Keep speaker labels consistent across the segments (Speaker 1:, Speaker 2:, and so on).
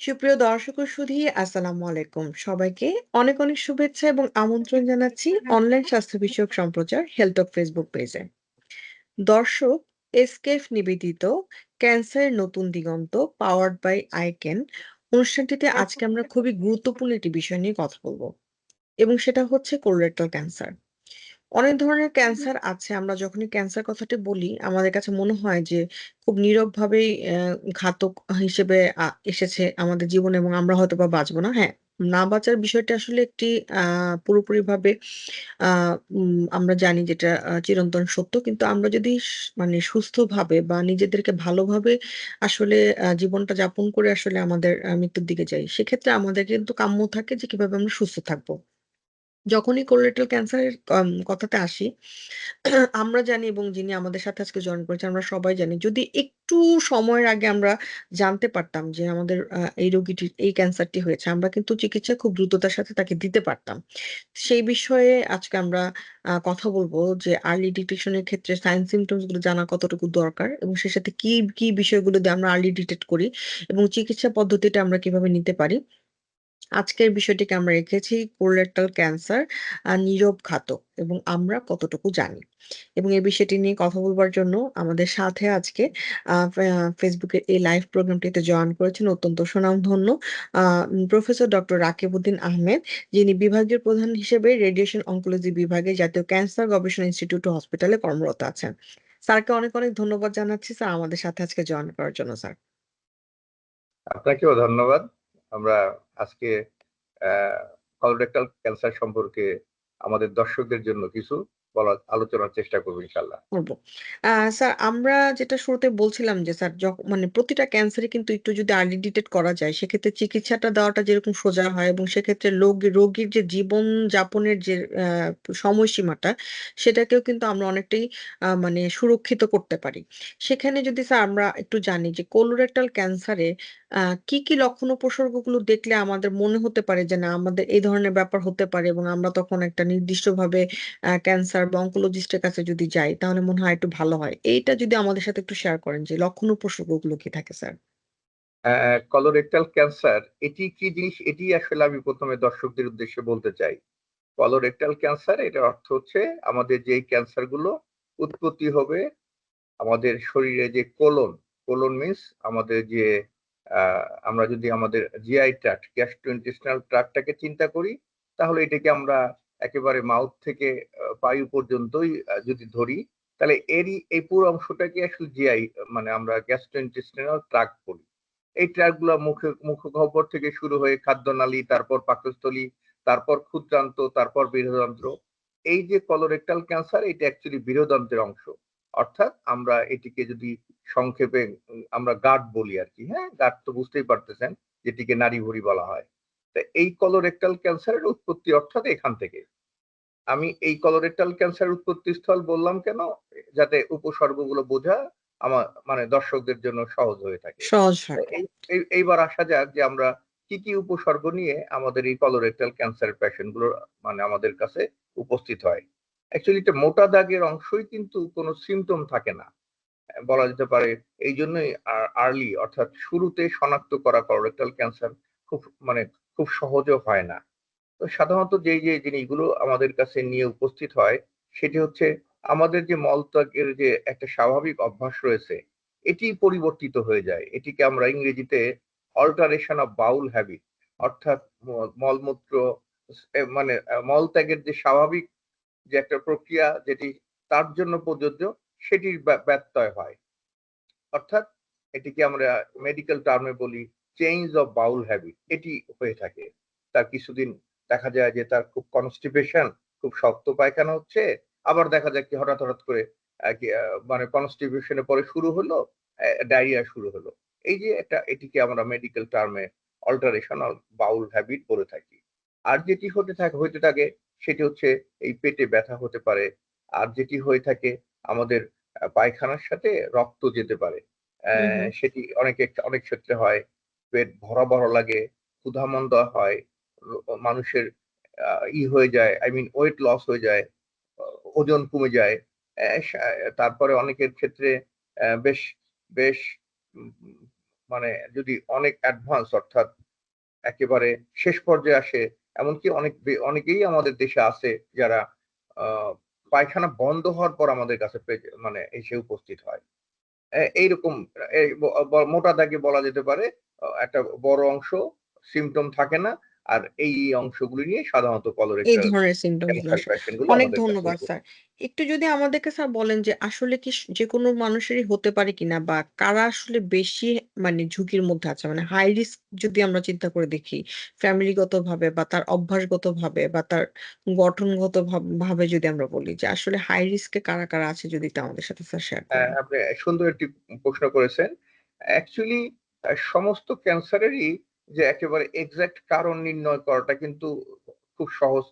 Speaker 1: সুপ্রিয় দর্শক সুধী আসসালামু আলাইকুম। সবাইকে অনেক, অনেক শুভেচ্ছা এবং আমন্ত্রণ জানাচ্ছি অনলাইন স্বাস্থ্য বিষয়ক সম্প্রচার হেলথ ফেসবুক পেজে। দর্শক, এসকেফ নিবেদিত ক্যান্সারের নতুন দিগন্ত পাওয়ার্ড বাই আইকেন অনুষ্ঠানটিতে আজকে আমরা খুবই গুরুত্বপূর্ণ একটি বিষয় নিয়ে কথা বলব এবং সেটা হচ্ছে কোলোরেক্টাল ক্যান্সার। অনেক ধরনের ক্যান্সার আছে। আমরা যখনই ক্যান্সার কথাটি বলি, আমাদের কাছে মনে হয় যে খুব নীরবভাবেই অ্যা ঘাতক হিসেবে এসেছে আমাদের জীবনে এবং আমরা হয়তো বা বাঁচবো না। হ্যাঁ, না বাঁচার বিষয়টি আসলে একটি আ পুরোপুরিভাবে আ উম আমরা জানি যেটা চিরন্তন সত্য। কিন্তু আমরা যদি মানে সুস্থভাবে বা নিজেদেরকে ভালোভাবে আসলে জীবনটা যাপন করে আসলে আমাদের মৃত্যুর দিকে যাই, সেক্ষেত্রে আমাদের কিন্তু কাম্য থাকে যে কীভাবে আমরা সুস্থ থাকব। যখনই কোলোরেক্টাল ক্যান্সারের কথাতে আসি, আমরা জানি এবং যিনি আমাদের সাথে আজকে জয়েন করেছেন আমরা সবাই জানি। যদি একটু সময়ের আগে আমরা জানতে পারতাম যে আমাদের এই রোগীটির এই ক্যান্সারটি হয়েছে, আমরা কিন্তু চিকিৎসা খুব দ্রুততার সাথে তাকে দিতে পারতাম। সেই বিষয়ে আজকে আমরা কথা বলব যে আর্লি ডিটেকশন এর ক্ষেত্রে সাইন সিম্পটমসগুলো জানা কতটুকু দরকার এবং সে সাথে কি, কি বিষয়গুলো দিয়ে আমরা আর্লি ডিটেক্ট করি এবং চিকিৎসা পদ্ধতিটা আমরা কীভাবে নিতে পারি। আজকের বিষয়টিকে আমরা রেখেছি কোলোরেক্টাল ক্যান্সার নীরব ঘাতক এবং আমরা কতটুকু জানি। এবং এই বিষয়টি নিয়ে কথা বলবার জন্য আমাদের সাথে আজকে ফেসবুকের এই লাইভ প্রোগ্রামটিতে জয়েন করেছেন অত্যন্ত সুনামধন্য প্রফেসর ডক্টর রাকিবউদ্দিন আহমেদ, যিনি বিভাগীয় প্রধান হিসেবে রেডিয়েশন অঙ্কোলজি বিভাগে জাতীয় ক্যান্সার গবেষণা ইনস্টিটিউট হসপিটালে কর্মরত আছেন। স্যারকে অনেক, অনেক ধন্যবাদ জানাচ্ছি স্যার আমাদের সাথে আজকে জয়েন করার জন্য স্যার।
Speaker 2: আপনাকেও ধন্যবাদ। আমরা আজকে কলোরেক্টাল ক্যান্সার সম্পর্কে আমাদের দর্শকদের জন্য কিছু বলার আলোচনার চেষ্টা করব।
Speaker 1: আ স্যার আমরা যেটা শুরুতে বলছিলাম যে স্যার মানে প্রতিটা ক্যান্সারই কিন্তু একটু যদি আর্লি করা যায়, সেক্ষেত্রে চিকিৎসাটা দেওয়াটা যেরকম সোজা হয় এবং সেক্ষেত্রে রোগীর যে জীবনযাপনের যে অ্যা সময়সীমাটা, সেটাকেও কিন্তু আমরা অনেকটাই মানে সুরক্ষিত করতে পারি। সেখানে যদি স্যার আমরা একটু জানি যে কোলোরেক্টাল ক্যান্সারে কি, কি লক্ষণ উপসর্গগুলো দেখলে আমাদের মনে হতে পারে যে না আমাদের এই ধরনের ব্যাপার হতে পারে এবং আমরা তখন একটা নির্দিষ্টভাবে ক্যান্সার বা অনকোলজিস্ট এর কাছে যদি যাই তাহলে মনে হয় একটু ভালো হয়। এইটা যদি আমাদের সাথে একটু শেয়ার করেন যে লক্ষণ উপসর্গগুলো কি থাকে স্যার?
Speaker 2: কলোরেক্টাল ক্যান্সার এটি কি জিনিস এটি আসলে আমি প্রথমে দর্শকদের উদ্দেশ্যে বলতে চাই। কলোরেক্টাল ক্যান্সার এটার অর্থ হচ্ছে আমাদের যেই ক্যান্সারগুলো উৎপত্তি হবে আমাদের শরীরে যে কোলন, কোলন মিনস আমাদের যে আমরা যদি আমাদের জিআই ট্র্যাক্ট গ্যাস্ট্রোইন্টেস্টিনাল ট্র্যাক্টটাকে চিন্তা করি, তাহলে এটাকে আমরা একেবারে মাউথ থেকে পায়ু পর্যন্তই যদি ধরি, তাহলে এরই এই পুরো অংশটাকে আসলে জিআই মানে আমরা গ্যাস্ট্রোইন্টেস্টিনাল ট্র্যাক্ট বলি। এই ট্র্যাক্টগুলা মুখে মুখগহ্বর থেকে শুরু হয়ে খাদ্যনালী, তারপর পাকস্থলী, তারপর ক্ষুদ্রান্ত, তারপর বৃহদান্ত্র। এই যে কলোরেক্টাল ক্যান্সার এটা অ্যাকচুয়ালি বৃহদান্ত্রের অংশ। অর্থাৎ আমরা এটিকে যদি সংক্ষেপে আমরা গাট বলি আর কি হ্যাঁ? গাট তো বুঝতেই পারতেছেন যেটিকে নাড়িভুঁড়ি বলা হয়। তো এই কলোরেক্টাল ক্যান্সারের উৎপত্তি অর্থাৎ এখান থেকে। আমি এই কলোরেক্টাল ক্যান্সারের উৎপত্তিস্থল বললাম কেন? যাতে উপসর্গগুলো বোঝা আমার মানে দর্শকদের জন্য সহজ হয়ে থাকে। এইবার আসা যাক যে আমরা কি, কি উপসর্গ নিয়ে আমাদের এই কলোরেক্টাল ক্যান্সার পেশেন্টগুলো মানে আমাদের কাছে উপস্থিত হয়। অ্যাকচুয়ালি এটা মোটা দাগের অংশই কিন্তু কোনো সিমটম থাকে না। বলা যেতে পারে এই জন্যই আর্লি অর্থাৎ শুরুতে শনাক্ত করা কলোরেক্টাল ক্যান্সার খুব মানে খুব সহজও হয় না। তো সাধারণত যেই, যে জিনিসগুলো আমাদের কাছে নিয়ে উপস্থিত হয়, সেটি হচ্ছে আমাদের যে মলত্যাগের যে একটা স্বাভাবিক অভ্যাস রয়েছে, এটি পরিবর্তিত হয়ে যায়। এটিকে আমরা ইংরেজিতে অল্টারেশন অফ বাউল হ্যাবিট অর্থাৎ মলমূত্র মানে মলত্যাগের যে স্বাভাবিক যে একটা প্রক্রিয়া যেটি তার জন্য প্রযোজ্য, সেটির ব্যা ব্যত্যয় হয়। অর্থাৎ এটিকে আমরা মেডিকেল টার্মে বলি চেঞ্জ অফ বাউল হ্যাবিট এটি হয়ে থাকে। তার কিছুদিন দেখা যায় যে তার খুব কনস্টিপেশন, খুব শক্ত পায়খানা হচ্ছে। আবার দেখা যায় কি হঠাৎ, হঠাৎ করে মানে কনস্টিপেশন এর পরে শুরু হলো, ডায়রিয়া শুরু হলো। এই যে একটা এটিকে আমরা মেডিকেল টার্মে অল্টারেশন অফ বাউল হ্যাবিট বলে থাকি। আর যেটি হতে থাকে হইতে থাকে সেটি হচ্ছে এই পেটে ব্যথা হতে পারে। আর যেটি হয়ে থাকে আমাদের পায়খানার সাথে রক্ত যেতে পারে। সেটি অনেকে অনেক ক্ষেত্রে হয়। পেট ভরা, ভরা লাগে, ক্ষুধামন্দা হয়, মানুষের ই হয়ে যায়, আই মিন ওয়েট লস হয়ে যায়, ওজন কমে যায়। তারপরে অনেকের ক্ষেত্রে বেশ, বেশ মানে যদি অনেক অ্যাডভান্স অর্থাৎ একেবারে শেষ পর্যায়ে আসে এমনকি অনেক অনেকেই আমাদের দেশে আছে যারা পায়খানা বন্ধ হওয়ার পর আমাদের কাছে মানে এসে উপস্থিত হয়। এইরকম মোটা দাগে বলা যেতে পারে একটা বড় অংশ সিমটম থাকে না। আর এই অংশগুলি নিয়ে সাধারণত
Speaker 1: এই ধরনের সিমটমসগুলো
Speaker 2: ক্যান্সার
Speaker 1: আসে।
Speaker 2: পেশেন্টগুলো
Speaker 1: অনেক ধন্যবাদ স্যার একটু যদি আমাদেরকে স্যার বলেন যে আসলে কি যে কোনো মানুষেরই হতে পারে কিনা বা কারা আসলে বেশি মানে ঝুঁকির মধ্যে আছে? মানে হাই রিস্ক যদি আমরা চিন্তা করে দেখি ফ্যামিলিগত ভাবে বা তার অভ্যাসগত ভাবে বা তার গঠনগত ভাব- যদি আমরা বলি যে আসলে হাই রিস্কে কারা কারা আছে যদি তা আমাদের সাথে স্যার শেয়ার
Speaker 2: হ্যাঁ,
Speaker 1: করেন
Speaker 2: আপনি সুন্দর একটি প্রশ্ন করেছেন। অ্যাকচুয়ালি সমস্ত ক্যান্সারেরই যে একেবারে এক্সাক্ট কারণ নির্ণয় করাটা কিন্তু খুব সহজ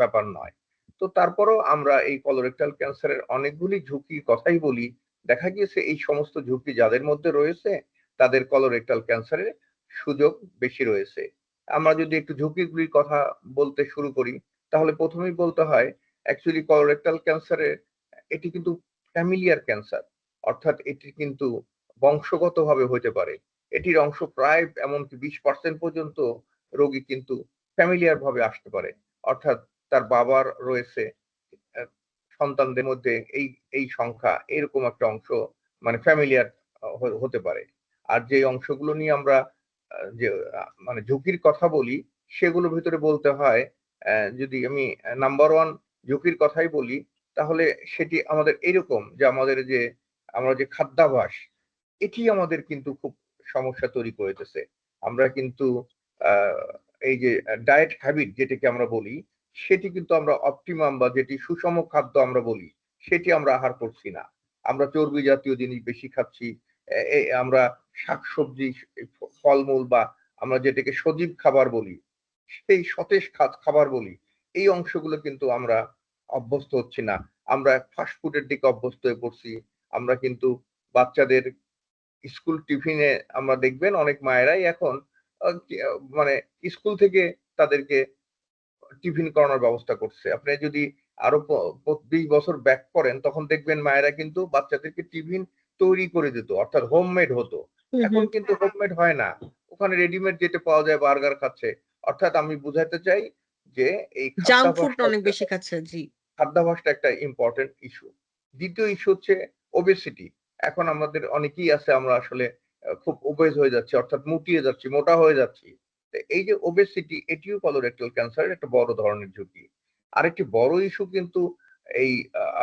Speaker 2: ব্যাপার নয়। তো তারপরেও আমরা এই কলোরেক্টাল ক্যান্সারের অনেকগুলি ঝুঁকির কথাই বলি। দেখা গিয়েছে এই সমস্ত ঝুঁকি যাদের মধ্যে রয়েছে, তাদের কলোরেক্টাল ক্যান্সারের সুযোগ বেশি রয়েছে। আমরা যদি একটু ঝুঁকিগুলির কথা বলতে শুরু করি, তাহলে প্রথমেই বলতে হয় অ্যাকচুয়ালি কলোরেক্টাল ক্যান্সারের এটি কিন্তু ফ্যামিলিয়ার ক্যান্সার অর্থাৎ এটি কিন্তু বংশগতভাবে হতে পারে। এটির অংশ প্রায় এমনকি বিশ পার্সেন্ট পর্যন্ত রোগী কিন্তু ফ্যামিলিয়ার ভাবে আসতে পারে। অর্থাৎ তার বাবার রয়েছে সন্তানদের মধ্যে এই এই সংখ্যা এরকম একটা অংশ মানে ফ্যামিলিয়ার হতে পারে। আর যে অংশগুলো নিয়ে আমরা যে মানে ঝুঁকির কথা বলি, সেগুলোর ভিতরে বলতে হয় যদি আমি নাম্বার ওয়ান ঝুঁকির কথাই বলি, তাহলে সেটি আমাদের এরকম যে আমাদের যে, আমরা যে খাদ্যাভাস, এটি আমাদের কিন্তু খুব সমস্যা তৈরি করেতেছে আমরা কিন্তু এই যে ডায়েট হ্যাবিট যেটাকে আমরা বলি, সেটি কিন্তু আমরা অপটিমাম বা যেটি সুষম খাদ্য আমরা বলি, সেটি আমরা আহার করছি না। আমরা চর্বি জাতীয় জিনিস বেশি খাচ্ছি আমরা শাকসবজি, ফলমূল বা আমরা যেটাকে সজীব খাবার বলি, সেই সতেজ খাবার বলি, এই অংশগুলো কিন্তু আমরা অভ্যস্ত হচ্ছি না। আমরা ফাস্ট ফুডের দিকে অভ্যস্ত হয়ে পড়ছি। আমরা কিন্তু বাচ্চাদের স্কুল টিফিনে আমরা দেখবেন অনেক মায়েরাই এখন মানে স্কুল থেকে তাদেরকে টিফিন করানোর ব্যবস্থা করছে। আপনি যদি আরও বিশ বছর ব্যাক করেন তখন দেখবেন মায়েরা কিন্তু বাচ্চাদেরকে টিফিন তৈরি করে দিত অর্থাৎ হোমমেড হতো। এখন কিন্তু হোমমেড হয় না। ওখানে রেডিমেড যেটা পাওয়া যায় বার্গার খাচ্ছে। অর্থাৎ আমি বুঝাতে চাই যে এই
Speaker 1: জাঙ্ক ফুড অনেক বেশি খাচ্ছে জি।
Speaker 2: খাদ্যাভ্যাসটা একটা ইম্পর্টেন্ট ইস্যু দ্বিতীয় ইস্যু হচ্ছে ওবেসিটি এখন আমাদের অনেকেই আছে, আমরা আসলে খুব ওবেজ হয়ে যাচ্ছি, অর্থাৎ মুটিয়ে যাচ্ছি, মোটা হয়ে যাচ্ছি। এই যে ওবেসিটি এটিও কলোরেক্টাল ক্যান্সারের একটা বড় ধরনের ঝুঁকি। আরেকটি বড় ইস্যু কিন্তু এই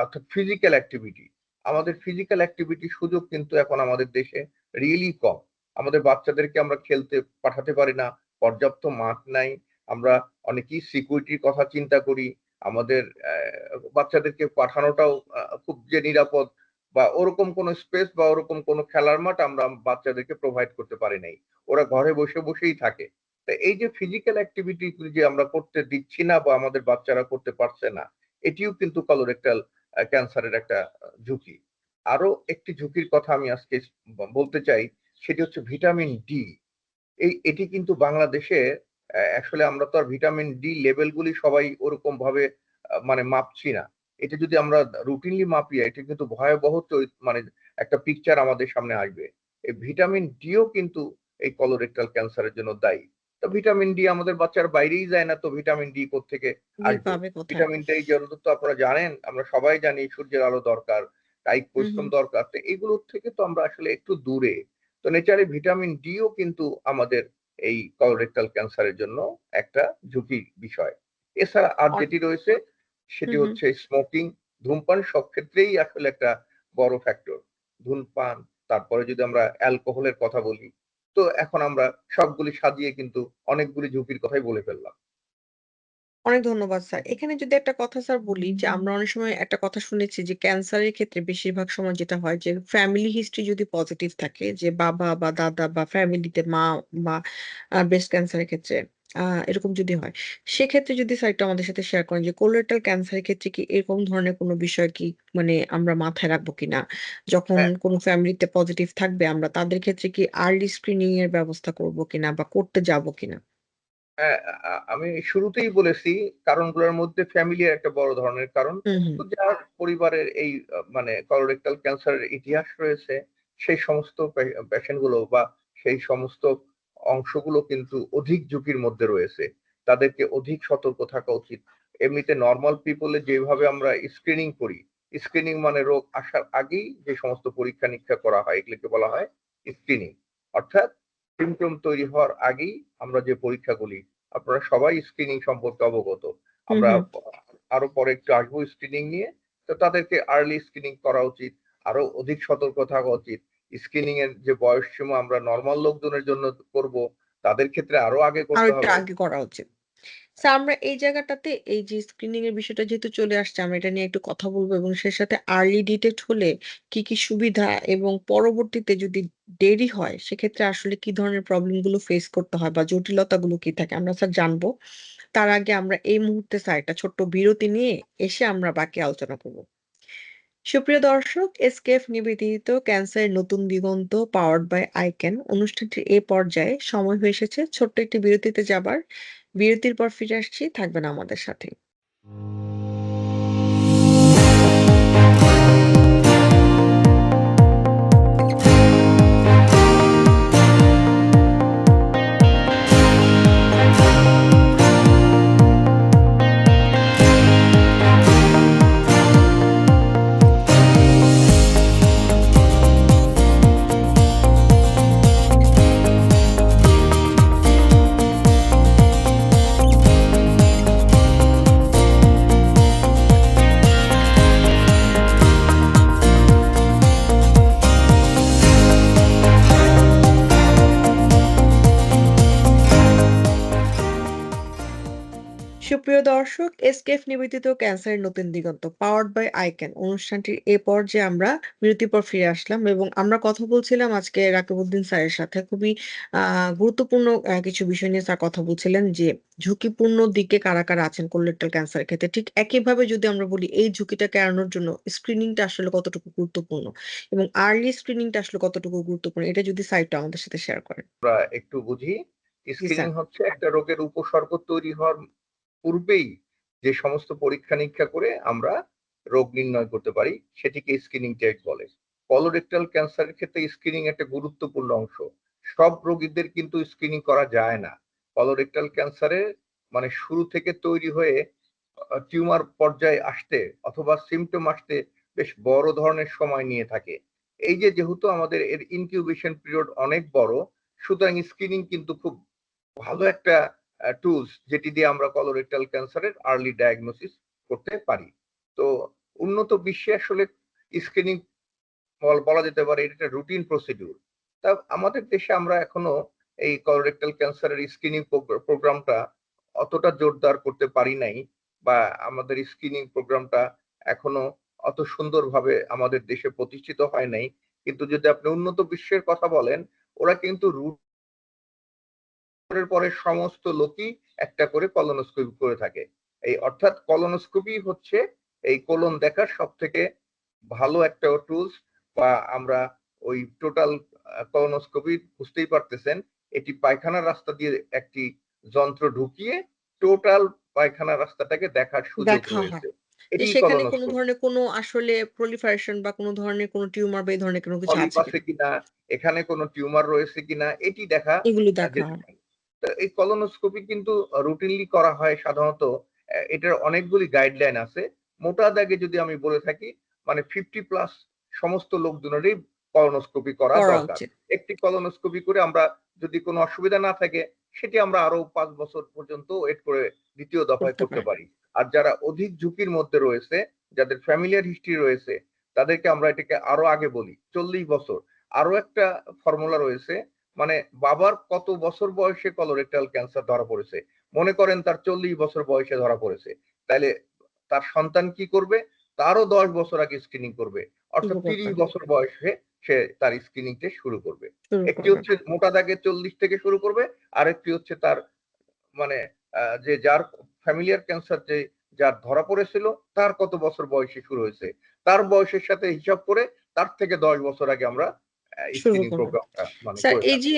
Speaker 2: অর্থাৎ ফিজিক্যাল অ্যাক্টিভিটি আমাদের ফিজিক্যাল অ্যাক্টিভিটির সুযোগ কিন্তু এখন আমাদের দেশে রিয়েলি কম। আমাদের বাচ্চাদেরকে আমরা খেলতে পাঠাতে পারি না, পর্যাপ্ত মাঠ নাই, আমরা অনেকেই সিকিউরিটির কথা চিন্তা করি, আমাদের বাচ্চাদেরকে পাঠানোটাও খুব যে নিরাপদ বা ওরকম কোনো স্পেস বা ওরকম কোনো খেলার মাঠ আমরা বাচ্চাদেরকে প্রোভাইড করতে পারি নাই। ওরা ঘরে বসে বসেই থাকে। তো এই যে ফিজিক্যাল অ্যাক্টিভিটি যে আমরা করতে দিচ্ছি না বা আমাদের বাচ্চারা করতে পারছে না, এটিও কিন্তু কলোরেক্টাল ক্যান্সারের একটা ঝুঁকি। আরও একটি ঝুঁকির কথা আমি আজকে বলতে চাই, সেটি হচ্ছে ভিটামিন ডি এই, এটি কিন্তু বাংলাদেশে আসলে আমরা তো আর ভিটামিন ডি লেভেলগুলি সবাই ওরকম ভাবে মানে মাপছি না। এটা যদি আমরা রুটিনলি মাপি এটা কিন্তু ভয়াবহ মানে একটা পিকচার আমাদের সামনে আসবে। এই ভিটামিন ডিও কিন্তু এই কলোরেক্টাল ক্যান্সারের জন্য দায়ী। তো ভিটামিন ডি আমাদের বাচ্চার বাইরেই যায় না তো ভিটামিন ডি থেকে ভিটামিন ডি জন্য তো আপনারা জানেন আমরা সবাই জানি সূর্যের আলো দরকার কায়িক পরিশ্রম দরকার তো এগুলোর থেকে তো আমরা আসলে একটু দূরে। তো নেচারে ভিটামিন ডিও কিন্তু আমাদের এই কলোরেক্টাল ক্যান্সারের জন্য একটা ঝুঁকির বিষয়। এছাড়া আর যেটি রয়েছে সেটি। হচ্ছে স্মোকিং ধূমপান সব ক্ষেত্রেই আসলে একটা বড় ফ্যাক্টর ধূমপান তারপরে যদি আমরা অ্যালকোহলের কথা বলি তো এখন আমরা সবগুলি সাজিয়ে কিন্তু অনেকগুলি ঝুঁকির কথাই বলে ফেললাম
Speaker 1: অনেক ধন্যবাদ স্যার। এখানে যদি একটা কথা স্যার বলি যে আমরা অনেক সময় একটা কথা শুনেছি যে ক্যান্সারের ক্ষেত্রে বেশিরভাগ সময় যেটা হয় যে ফ্যামিলি হিস্ট্রি যদি পজিটিভ থাকে যে বাবা বা দাদা বা ফ্যামিলিতে মা বা আ ব্রেস্ট ক্যান্সারের ক্ষেত্রে আ এরকম যদি হয়, সেক্ষেত্রে যদি স্যার একটু আমাদের সাথে শেয়ার করেন যে কোলোরেক্টাল ক্যান্সারের ক্ষেত্রে কি এরকম ধরনের কোনো বিষয় কি মানে আমরা মাথায় রাখব কিনা? যখন
Speaker 2: হ্যাঁ।
Speaker 1: কোনো ফ্যামিলিতে পজিটিভ থাকবে আমরা তাদের ক্ষেত্রে কি আর্লি স্ক্রিনিং এর ব্যবস্থা করব কিনা বা করতে যাব কিনা?
Speaker 2: হ্যাঁ, আমি শুরুতেই বলেছি কারণগুলোর মধ্যে ফ্যামিলির একটা বড় ধরনের কারণ। যার পরিবারের এই মানে কলোরেক্টাল ক্যান্সারের ইতিহাস রয়েছে সেই সমস্ত পেশেন্টগুলো বা সেই সমস্ত অংশগুলো কিন্তু অধিক ঝুঁকির মধ্যে রয়েছে। তাদেরকে অধিক সতর্ক থাকা উচিত। এমনিতে নর্মাল পিপলে যেভাবে আমরা স্ক্রিনিং করি স্ক্রিনিং মানে রোগ আসার আগেই যে সমস্ত পরীক্ষা নিরীক্ষা করা হয় এগুলোকে বলা হয় স্ক্রিনিং অর্থাৎ সিমটম তৈরি হওয়ার আগেই আমরা যে পরীক্ষাগুলি আপনারা সবাই স্ক্রিনিং সম্পর্কে অবগত। আমরা আরও পরে একটু আসব স্ক্রিনিং নিয়ে। তো তাদেরকে আর্লি স্ক্রিনিং করা উচিত আরও অধিক সতর্ক থাকা উচিত। স্ক্রিনিং এর যে বয়স সীমা আমরা নর্মাল লোকজনের জন্য করব তাদের ক্ষেত্রে আরও আগে করতে হবে।
Speaker 1: আগে করা উচিত। আমরা এই জায়গাটাতে এই যে স্ক্রিনিং এর বিষয়টা যেহেতু চলে আসছে আমরা এটা নিয়ে একটু কথা বলব এবং সেই সাথে আর্লি ডিটেক্ট হলে কি, কি সুবিধা এবং পরবর্তীতে যদি দেরি হয় সেক্ষেত্রে আসলে কি ধরনের প্রবলেমগুলো ফেস করতে হয় বা জটিলতা গুলো কি থাকে আমরা স্যার জানব। তার আগে আমরা এই মুহূর্তে স্যার একটা ছোট্ট বিরতি নিয়ে এসে আমরা বাকি আলোচনা করব। সুপ্রিয় দর্শক, এসকেএফ নিবেদিত ক্যান্সার নতুন দিগন্ত পাওয়ার্ড বাই আইকেন অনুষ্ঠানটির এ পর্যায়ে সময় হয়ে এসেছে ছোট্ট একটি বিরতিতে যাবার। বিরতির পর ফিরে আসছি, থাকবেন আমাদের সাথে। সুপ্রিয় দর্শক এসকেএফ নিবেদিত ক্যান্সারের নতুন দিগন্ত পাওয়ার্ড বাই আইক্যান অনুষ্ঠানটির এ পর্যায়ে আমরা বিরতির পর ফিরে আসলাম এবং আমরা কথা বলছিলাম আজকে রাকিবউদ্দিন স্যারের সাথে। খুবই গুরুত্বপূর্ণ কিছু বিষয় নিয়ে স্যার কথা বলছিলেন যে ঝুঁকিপূর্ণ দিকে কারা কারা আছেন কোলোরেক্টাল ক্যান্সারের ক্ষেত্রে। ঠিক একইভাবে যদি আমরা বলি এই ঝুঁকিটাকে এড়ানোর জন্য স্ক্রিনিংটা আসলে কতটুকু গুরুত্বপূর্ণ এবং আর্লি স্ক্রিনিংটা আসলে কতটুকু গুরুত্বপূর্ণ এটা যদি সাইটটা আমাদের সাথে শেয়ার করেন।
Speaker 2: আমরা একটু বুঝি স্ক্রিনিং হচ্ছে একটা রোগের উপসর্গ তৈরি হওয়ার পূর্বেই যে সমস্ত পরীক্ষা নিরীক্ষা করে আমরা রোগ নির্ণয় করতে পারি, সেটিকে স্ক্রিনিং টেস্ট বলে। কলোরেক্টাল ক্যান্সারের ক্ষেত্রে স্ক্রিনিং একটা গুরুত্বপূর্ণ অংশ। সব রোগীদের কিন্তু স্ক্রিনিং করা যায় না। কলোরেক্টাল ক্যান্সারে মানে শুরু থেকে তৈরি হয়ে টিউমার পর্যায়ে আসতে অথবা সিমটম আসতে বেশ বড় ধরনের সময় নিয়ে থাকে। এই যে যেহেতু আমাদের এর ইনকিউবেশন পিরিয়ড অনেক বড়, সুতরাং স্ক্রিনিং কিন্তু খুব ভালো একটা টুলস যেটি দিয়ে আমরা কলোরেক্টাল ক্যান্সারের আর্লি ডায়াগনোসিস করতে পারি। তো উন্নত বিশ্বে আসলে স্ক্রিনিং বলা যেতে পারে এটা একটা রুটিন প্রসিডিউর তা আমাদের দেশে আমরা এখনও এই কলোরেক্টাল ক্যান্সারের স্ক্রিনিং প্রোগ্রামটা অতটা জোরদার করতে পারি নাই বা আমাদের স্ক্রিনিং প্রোগ্রামটা এখনও অত সুন্দরভাবে আমাদের দেশে প্রতিষ্ঠিত হয় নাই। কিন্তু যদি আপনি উন্নত বিশ্বের কথা বলেন, ওরা কিন্তু রুট পরে সমস্ত লোকই একটা করে কলোনোস্কোপি করে থাকে। এই অর্থাৎ কলোনোস্কোপি হচ্ছে এই কোলন দেখার সব থেকে ভালো একটা টুলস বা আমরা ওই টোটাল কলোনোস্কোপি বুঝতেই পারতেছেন এটি পায়খানার রাস্তা দিয়ে একটি যন্ত্র ঢুকিয়ে টোটাল পায়খানা রাস্তাটাকে দেখার সুযোগ রয়েছে।
Speaker 1: সেখানে কোনো ধরনের কোনো আসলে প্রলিফারেশন বা কোনো ধরনের কোনো টিউমার বা এই ধরনের কোনো কিছু আছে কিনা?
Speaker 2: এখানে কোনো টিউমার রয়েছে কিনা এটি দেখা
Speaker 1: এগুলো দেখা
Speaker 2: এই কলোনোস্কোপি কিন্তু রুটিনলি করা হয় সাধারণত এটার অনেকগুলি গাইডলাইন আছে। মোটা দাগে যদি আমি বলে থাকি মানে ফিফটি প্লাস সমস্ত লোকজনেরই কলোনোস্কোপি করা
Speaker 1: করা
Speaker 2: দরকার। একটি কলোনোস্কোপি করে আমরা যদি কোনো অসুবিধা না থাকে সেটি আমরা আরও পাঁচ বছর পর্যন্ত ওয়েট করে দ্বিতীয় দফায়
Speaker 1: করতে। পারি।
Speaker 2: আর যারা অধিক ঝুঁকির মধ্যে রয়েছে যাদের ফ্যামিলিয়ার হিস্ট্রি রয়েছে তাদেরকে আমরা এটাকে আরও আগে বলি চল্লিশ বছর। আরও একটা ফর্মুলা রয়েছে মানে বাবার কত বছর বয়সে কলোরেক্টাল ক্যান্সার ধরা পড়েছে? মনে করেন তার চল্লিশ বছর বয়সে ধরা পড়েছে। তাহলে তার সন্তান কি করবে? তারও দশ বছর আগে স্ক্রিনিং করবে। অর্থাৎ তিরিশ বছর বয়সে সে তার স্ক্রিনিং টেস্ট শুরু করবে। একটি হচ্ছে মোটা দাগে চল্লিশ থেকে শুরু করবে আর একটি হচ্ছে তার মানে যে যার ফ্যামিলিয়ার ক্যান্সার যে যার ধরা পড়েছিল তার কত বছর বয়সে শুরু হয়েছে? তার বয়সের সাথে হিসাব করে তার থেকে দশ বছর আগে আমরা স্ক্রিনিং প্রোগ্রামটা মানে
Speaker 1: স্যার এই যে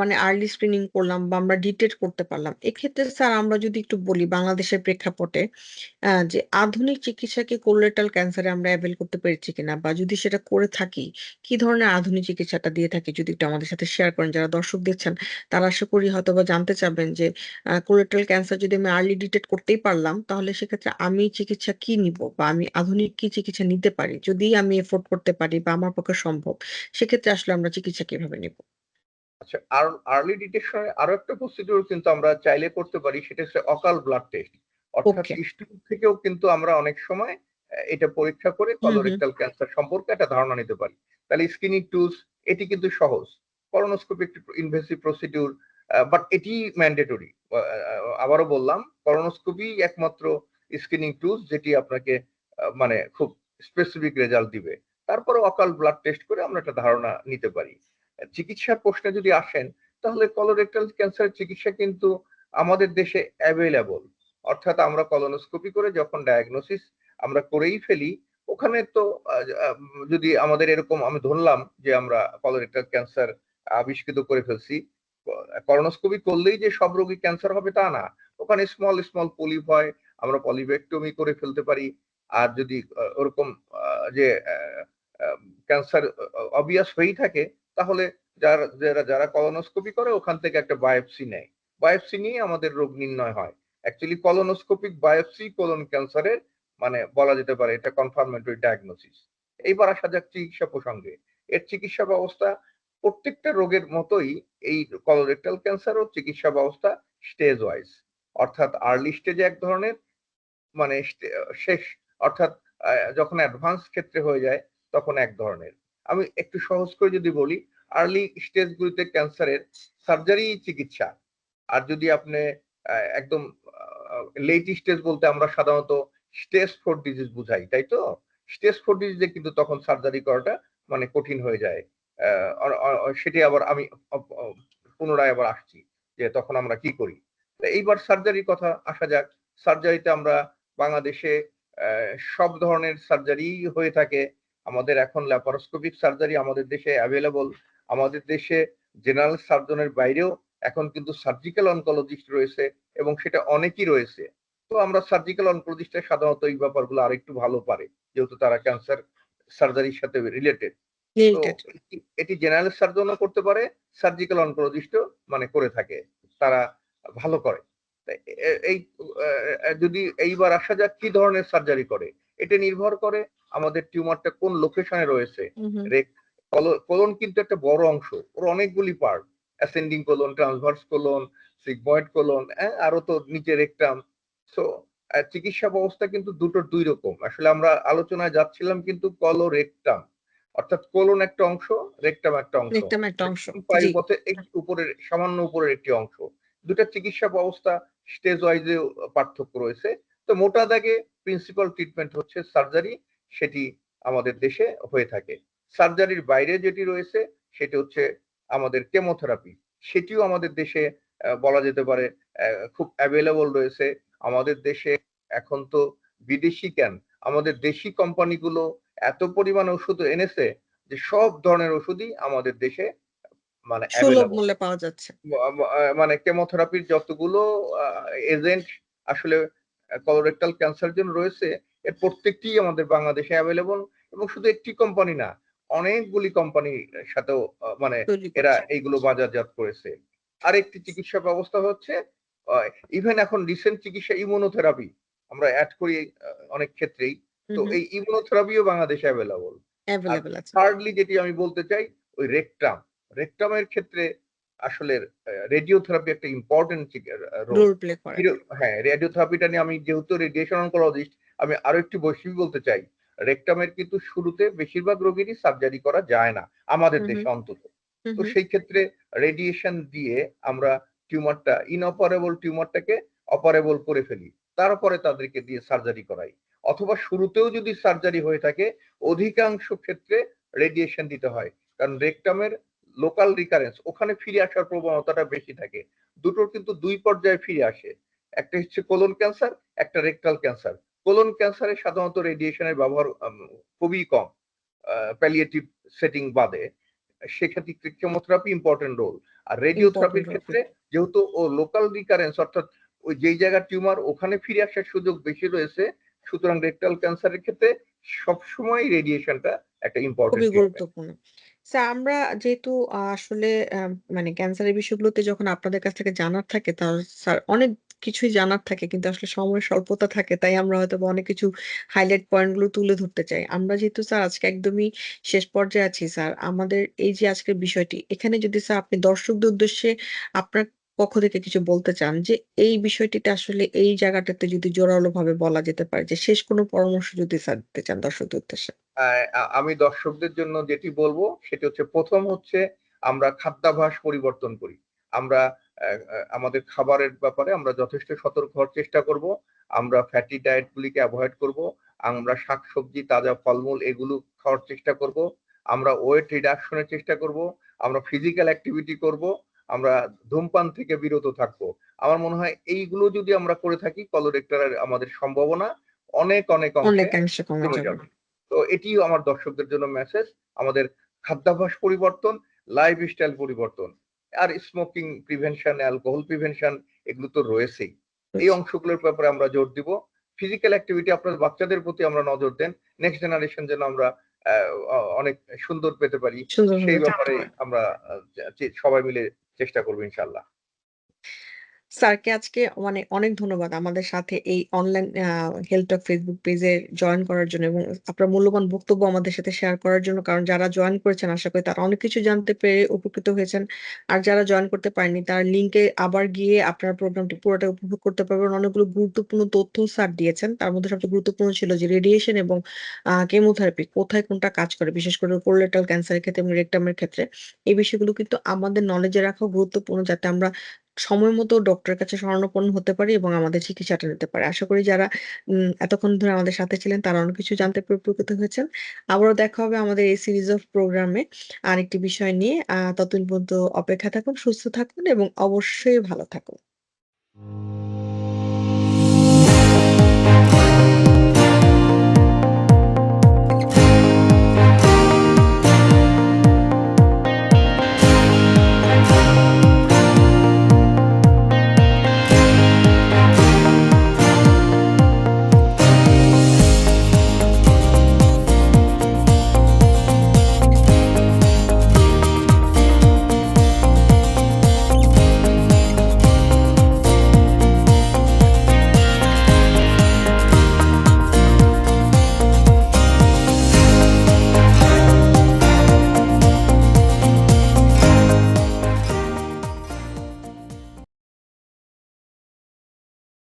Speaker 1: মানে আর্লি স্ক্রিনিং করলাম বা আমরা ডিটেক্ট করতে পারলাম। এক্ষেত্রে স্যার আমরা যদি একটু বলি বাংলাদেশের প্রেক্ষাপটে যে আধুনিক চিকিৎসাকে কোলোরেক্টাল ক্যান্সারে আমরা এভেইল করতে পেরেছি কিনা? বা যদি সেটা করে থাকি, কি ধরনের আধুনিক চিকিৎসাটা দিয়ে থাকি? যদি একটু আমাদের সাথে শেয়ার করেন। যারা দর্শক দেখছেন তারা আশা করি হয়তো বা জানতে চাবেন যে আ কোলোরেক্টাল ক্যান্সার যদি আমি আর্লি ডিটেক্ট করতেই পারলাম, তাহলে সেক্ষেত্রে আমি চিকিৎসা কি নিবো? বা আমি আধুনিক কি চিকিৎসা নিতে পারি? যদি আমি এফোর্ড করতে পারি বা আমার পক্ষে সম্ভব, সেক্ষেত্রে আসলে আমরা চিকিৎসা কীভাবে নিব?
Speaker 2: আচ্ছা আর আর্লি ডিটেকশন আরও একটা প্রসিডিউর কিন্তু আমরা চাইলে করতে পারি সেটা হচ্ছে অকাল ব্লাড টেস্ট। অর্থাৎ। থেকেও কিন্তু আমরা অনেক সময় এটা পরীক্ষা করে। কলোরেক্টাল ক্যান্সার সম্পর্কে একটা ধারণা নিতে পারি। তাহলে স্ক্রিনিং টুলস এটি কিন্তু সহজ। কলোনোস্কোপি একটি ইনভেসিভ প্রসিডিউর বাট এটি ম্যান্ডেটরি। আবারও বললাম কলোনোস্কোপি একমাত্র স্ক্রিনিং টুলস যেটি আপনাকে মানে খুব স্পেসিফিক রেজাল্ট দিবে। তারপরেও অকাল ব্লাড টেস্ট করে আমরা একটা ধারণা নিতে পারি। চিকিৎসার প্রশ্নে যদি আসেন তাহলে কলোরেক্টাল ক্যান্সারের চিকিৎসা কিন্তু আমাদের দেশে এভেইলেবল। অর্থাৎ আমরা কলোনোস্কোপি করে যখন ডায়াগনোসিস আমরা করেই ফেলি, ওখানে তো যদি আমাদের এরকম আমি ধরলাম যে আমরা কলোরেক্টাল ক্যান্সার আবিষ্কৃত করে ফেলছি। ক কলোনোস্কোপি করলেই যে সব রোগী ক্যান্সার হবে তা না। ওখানে স্মল, স্মল পলিপ হয়। আমরা পলিপেক্টমি করে ফেলতে পারি। আর যদি ওরকম যে ক্যান্সার অ অ অবভিয়াস হয়েই থাকে, তাহলে যারা যারা যারা কলোনোস্কোপি করে, ওখান থেকে একটা বায়োপসি নেয়। বায়োপসি নিয়ে আমাদের রোগ নির্ণয় হয়। অ্যাকচুয়ালি কলোনোস্কোপিক বায়োপসি কোলন ক্যান্সারের মানে বলা যেতে পারে, এটা কনফার্মেটরি ডায়াগনোসিস। এইবার আসা যাক চিকিৎসা প্রসঙ্গে। এর চিকিৎসা ব্যবস্থা প্রত্যেকটা রোগের মতোই এই কলোরেক্টাল ক্যান্সারও চিকিৎসা ব্যবস্থা স্টেজ ওয়াইজ। অর্থাৎ আর্লি স্টেজে এক ধরনের মানে শেষ অর্থাৎ যখন অ্যাডভান্স ক্ষেত্রে হয়ে যায় তখন এক ধরনের। আমি একটু সহজ করে যদি বলি আর্লি স্টেজ গুলিতে ক্যান্সারের সার্জারি চিকিৎসা। আর যদি আপনি একদম লেট স্টেজ বলতে আমরা সাধারণত স্টেজ 4 ডিজিজ বুঝাই, তাই তো? স্টেজ 4 ডিজিজে কিন্তু তখন সার্জারি করাটা মানে কঠিন হয়ে যায়। সেটি আবার আমি পুনরায় আবার আসছি যে তখন আমরা কি করি? এইবার সার্জারির কথা আসা যাক। সার্জারিতে আমরা বাংলাদেশে সব ধরনের সার্জারিই হয়ে থাকে। আমাদের এখন ল্যাপারোস্কোপিক সার্জারি আমাদের দেশে এভেইলেবল। আমাদের দেশে জেনারেল সার্জনের বাইরেও এখন কিন্তু সার্জিক্যাল অনকোলজিস্ট রয়েছে এবং সেটা অনেকই রয়েছে। তো আমরা সার্জিক্যাল অনকোলজিস্টরা সাধারণত এই ব্যাপারগুলো আরেকটু ভালো পারে। যেহেতু তারা ক্যান্সার সার্জারির সাথে রিলেটেড। এটি জেনারেল সার্জনও করতে পারে, সার্জিক্যাল অনকোলজিস্টও মানে করে থাকে। তারা ভালো করে। এই যদি এইবার আসা যাক কি ধরনের সার্জারি করে? এটা নির্ভর করে আমাদের টিউমারটা কোন লোকেশনে রয়েছে। কলো কোলন কিন্তু একটা বড় অংশ। ওর অনেকগুলি part. Ascending colon, transverse colon, sigmoid colon, হ্যাঁ? আরও তো নিচে রেকটাম। সো চিকিৎসা ব্যবস্থা কিন্তু দুটোর দুই রকম। আসলে আমরা আলোচনায় যাচ্ছিলাম কিন্তু কলোরেক্টাম। অর্থাৎ কোলন একটা অংশ, রেকটাম একটা অংশ।
Speaker 1: রেকটাম একটা অংশ।
Speaker 2: রেকটাম একটু উপরের সামান্য উপরের একটি অংশ। ২ টা চিকিৎসা ব্যবস্থা স্টেজ ওয়াইজ পার্থক্য রয়েছে। তো মোটা দাগে প্রিন্সিপাল ট্রিটমেন্ট হচ্ছে সার্জারি, সেটি আমাদের দেশে হয়ে থাকে। সার্জারির বাইরে যেটি রয়েছে সেটি হচ্ছে আমাদের কেমোথেরাপি। সেটিও আমাদের দেশে বলা যেতে পারে খুব অ্যাভেলেবল রয়েছে। আমাদের দেশে এখন তো বিদেশি কেন, আমাদের দেশি কোম্পানিগুলো এত পরিমাণ ওষুধ এনেছে যে সব ধরনের ওষুধই আমাদের দেশে মানে
Speaker 1: সুলভ মূল্যে পাওয়া যাচ্ছে।
Speaker 2: মানে কেমোথেরাপির যতগুলো এজেন্ট আসলে কলোরেক্টাল ক্যান্সারের জন্য রয়েছে, এর প্রত্যেকটিই আমাদের বাংলাদেশে এভেইলেবল এবং শুধু একটি কোম্পানি না, অনেকগুলি কোম্পানির সাথেও মানে এরা এইগুলো বাজারজাত করেছে। আরেকটি চিকিৎসা ব্যবস্থা হচ্ছে ইভেন এখন রিসেন্ট চিকিৎসা ইমিউনোথেরাপি। আমরা এড করি অনেক ক্ষেত্রেই। তো এই ইমিউনোথেরাপিও বাংলাদেশে অ্যাভেলেবল আর
Speaker 1: আছে।
Speaker 2: থার্ডলি যেটি আমি বলতে চাই ওই রেকটাম। রেকটামের ক্ষেত্রে আসলে রেডিওথেরাপি একটা ইম্পোর্টেন্ট রোল।
Speaker 1: রোল প্লে করে।
Speaker 2: হ্যাঁ, রেডিওথেরাপিটা নিয়ে আমি যেহেতু রেডিয়েশন অনকোলজিস্ট আমি আরও একটি বৈশিষ্ট্য বলতে চাই। রেকটামের কিন্তু শুরুতে বেশিরভাগ রোগীরই সার্জারি করা যায় না। আমাদের দেশে অন্তত। তো সেই ক্ষেত্রে রেডিয়েশন দিয়ে আমরা টিউমারটা ইনঅপারেবল টিউমারটাকে অপারেবল করে ফেলি। তারপরে তাদেরকে দিয়ে সার্জারি করাই। অথবা শুরুতেও যদি সার্জারি হয়ে থাকে অধিকাংশ ক্ষেত্রে রেডিয়েশন দিতে হয়। কারণ রেকটামের লোকাল রিকারেন্স ওখানে ফিরে আসার প্রবণতাটা বেশি থাকে। দুটোর কিন্তু দুই পর্যায়ে ফিরে আসে। একটা হচ্ছে কোলন ক্যান্সার, একটা রেকটাল ক্যান্সার। কোলন ক্যান্সারে সাধারণত রেডিয়েশনের ব্যবহার খুবই কম। প্যালিয়েটিভ সেটিং বাদে। সেক্ষেত্রে কেমোথেরাপি ইম্পর্টেন্ট রোল আর রেডিওথেরাপির ক্ষেত্রে যেহেতু ও লোকাল রিকারেন্স অর্থাৎ ওই যেই জায়গার টিউমার ওখানে ফিরে আসার সুযোগ বেশি রয়েছে সুতরাং রেকটাল ক্যান্সারের ক্ষেত্রে সবসময় রেডিয়েশনটা একটা ইম্পর্টেন্ট
Speaker 1: খুবই গুরুত্বপূর্ণ। স্যার আমরা যেহেতু আসলে মানে ক্যান্সারের বিষয়গুলোতে যখন আপনাদের কাছ থেকে জানার থাকে তা স্যার অনেক কিছুই জানার থাকে কিন্তু আসলে সময়ের স্বল্পতা থাকে। তাই আমরা হয়তোবা অনেক কিছু হাইলাইট পয়েন্টগুলো তুলে ধরতে চাই। আমরা যেহেতু স্যার আজকে একদমই শেষ পর্যায়ে আছি স্যার, আমাদের এই যে আজকের বিষয়টি, এখানে যদি স্যার আপনি দর্শকদের উদ্দেশ্যে আপনার পক্ষ থেকে কিছু বলতে চান যে এই বিষয়টিতে আসলে এই জায়গাটাতে যদি জোরালোভাবে বলা যেতে পারে যে শেষ কোনো পরামর্শ যদি স্যার দিতে চান দর্শকদের উদ্দেশ্যে?
Speaker 2: আমি দর্শকদের জন্য যেটি বলব সেটি হচ্ছে প্রথম হচ্ছে আমরা খাদ্যাভ্যাস পরিবর্তন করি আমরা আমাদের খাবারের ব্যাপারে আমরা যথেষ্ট সতর্ক হওয়ার চেষ্টা করব। আমরা ফ্যাটি ডায়েট গুলিকে অ্যাভয়েড করব। আমরা শাকসবজি তাজা ফলমূল এগুলো খাওয়ার চেষ্টা করব। আমরা ওয়েট রিডাকশনের চেষ্টা করব। আমরা ফিজিক্যাল অ্যাক্টিভিটি করব। আমরা ধূমপান থেকে বিরত থাকব। আমার মনে হয় এইগুলো যদি আমরা করে থাকি কলোরেক্টারের আমাদের সম্ভাবনা অনেক অনেক অংশে
Speaker 1: কমে যাবে।
Speaker 2: তো এটিও আমার দর্শকদের জন্য মেসেজ আমাদের খাদ্যাভ্যাস পরিবর্তন লাইফস্টাইল পরিবর্তন। আর স্মোকিং প্রিভেনশন অ্যালকোহল প্রিভেনশন এগুলো তো রয়েছেই। এই অংশগুলোর ব্যাপারে আমরা জোর দিব। ফিজিক্যাল অ্যাক্টিভিটি আপনার বাচ্চাদের প্রতি আমরা নজর দেন। নেক্সট জেনারেশন যেন আমরা অনেক সুন্দর পেতে পারি। সেই ব্যাপারে আমরা সবাই মিলে চেষ্টা করব ইনশাল্লাহ
Speaker 1: স্যারকে আজকে মানে অনেক ধন্যবাদ আমাদের সাথে এই অনলাইন হেলথ টক ফেসবুক পেজে জয়েন করার জন্য এবং আপনার মূল্যবান বক্তব্য আমাদের সাথে শেয়ার করার জন্য। কারণ যারা জয়েন করেছেন, আশা করি তারা অনেক কিছু জানতে পেরে উপকৃত হয়েছেন। আর যারা জয়েন করতে পারেনি তারা লিঙ্কে আবার গিয়ে আপনার প্রোগ্রামটি পুরোটা উপভোগ করতে পারবেন। অনেকগুলো গুরুত্বপূর্ণ তথ্য স্যার দিয়েছেন। তার মধ্যে সবচেয়ে গুরুত্বপূর্ণ ছিল যে রেডিয়েশন এবং কেমোথেরাপি কোথায় কোনটা কাজ করে। বিশেষ করে কোলোরেক্টাল ক্যান্সারের ক্ষেত্রে এবং রেকটামের ক্ষেত্রে। এই বিষয়গুলো কিন্তু আমাদের নলেজে রাখা গুরুত্বপূর্ণ যাতে আমরা সময় মতো ডক্টরের কাছে শরণাপন্ন হতে পারি এবং আমাদের চিকিৎসাটা নিতে পারি। আশা করি যারা উম এতক্ষণ ধরে আমাদের সাথে ছিলেন তারা অনেক কিছু জানতে প্রকৃত হয়েছেন। আবারও দেখা হবে আমাদের এই সিরিজ অফ প্রোগ্রামে আরেকটি বিষয় নিয়ে। আহ ততদিন পর্যন্ত অপেক্ষা থাকুন, সুস্থ থাকুন এবং অবশ্যই ভালো থাকুন।